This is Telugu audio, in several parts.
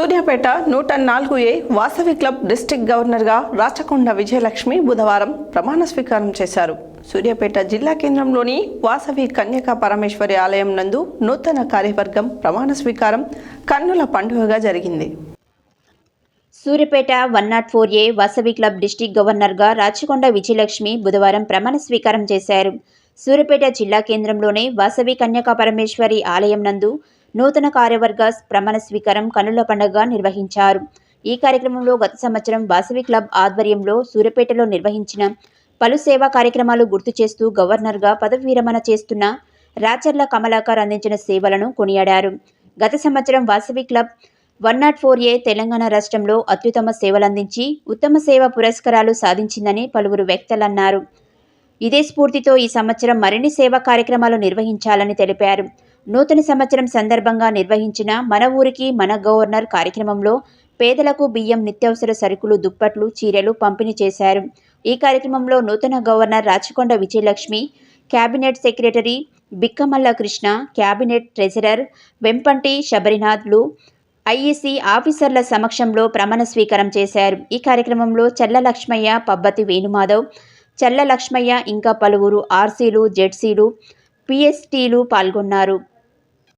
సూర్యాపేట నూట నాలుగు ఏ వాసవి క్లబ్ డిస్టిక్ గవర్నర్గా రాచకొండ విజయలక్ష్మి బుధవారం ప్రమాణ స్వీకారం చేశారు. సూర్యాపేట జిల్లా కేంద్రంలోని వాసవి కన్యకా పరమేశ్వరి ఆలయం నందు నూతన కార్యవర్గం ప్రమాణ స్వీకారం కన్నుల పండుగగా జరిగింది. Suryapet one not four A Vasavi club district గవర్నర్గా రాచకొండ విజయలక్ష్మి బుధవారం ప్రమాణ స్వీకారం చేశారు. సూర్యపేట జిల్లా కేంద్రంలోనే వాసవి కన్యకా పరమేశ్వరి ఆలయం నందు నూతన కార్యవర్గ ప్రమాణ స్వీకారం కనుల పండుగ నిర్వహించారు. ఈ కార్యక్రమంలో గత సంవత్సరం వాసవి క్లబ్ ఆధ్వర్యంలో సూర్యపేటలో నిర్వహించిన పలు సేవా కార్యక్రమాలు గుర్తు చేస్తూ గవర్నర్గా పదవి విరమణ చేస్తున్న రాచర్ల కమలాకర్ అందించిన సేవలను కొనియాడారు. గత సంవత్సరం Vasavi club one not four A Telangana రాష్ట్రంలో అత్యుత్తమ సేవలందించి ఉత్తమ సేవ పురస్కారాలు సాధించిందని పలువురు వ్యక్తులన్నారు ఇదే స్ఫూర్తితో ఈ సంవత్సరం మరిన్ని సేవా కార్యక్రమాలు నిర్వహించాలని తెలిపారు. నూతన సంవత్సరం సందర్భంగా నిర్వహించిన మన ఊరికి మన గవర్నర్ కార్యక్రమంలో పేదలకు బియ్యం నిత్యావసర సరుకులు దుప్పట్లు చీరలు పంపిణీ చేశారు. ఈ కార్యక్రమంలో నూతన governor Rachakonda Vijayalakshmi cabinet secretary Bikkamalla Krishna cabinet treasurer Vempati శబరినాథ్లు IEC ఆఫీసర్ల సమక్షంలో ప్రమాణ స్వీకారం చేశారు. ఈ కార్యక్రమంలో చల్ల లక్ష్మయ్య పబ్బతి వేణుమాధవ్ చల్ల లక్ష్మయ్య ఇంకా పలువురు ఆర్సీలు జెడ్సీలు పిఎస్టీలు పాల్గొన్నారు.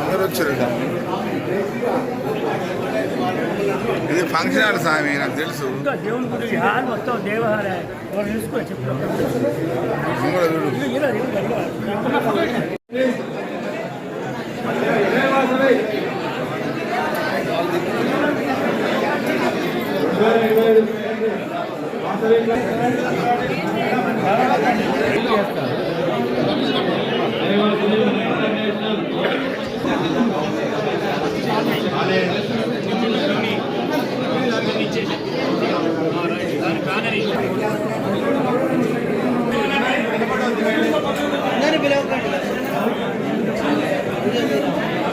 అందరూ వచ్చారు ఇది ఫంక్షన్ హాల్ స్వామి నాకు తెలుసు. చూడు.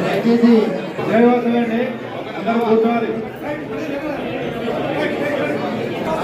దయచేసి జయవాసండి అందరూ కూర్చోవాలి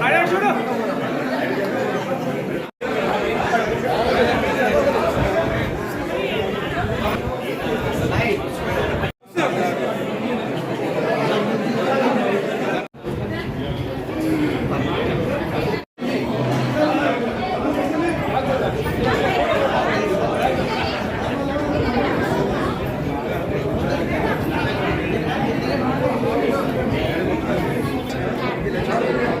あれはちょっと!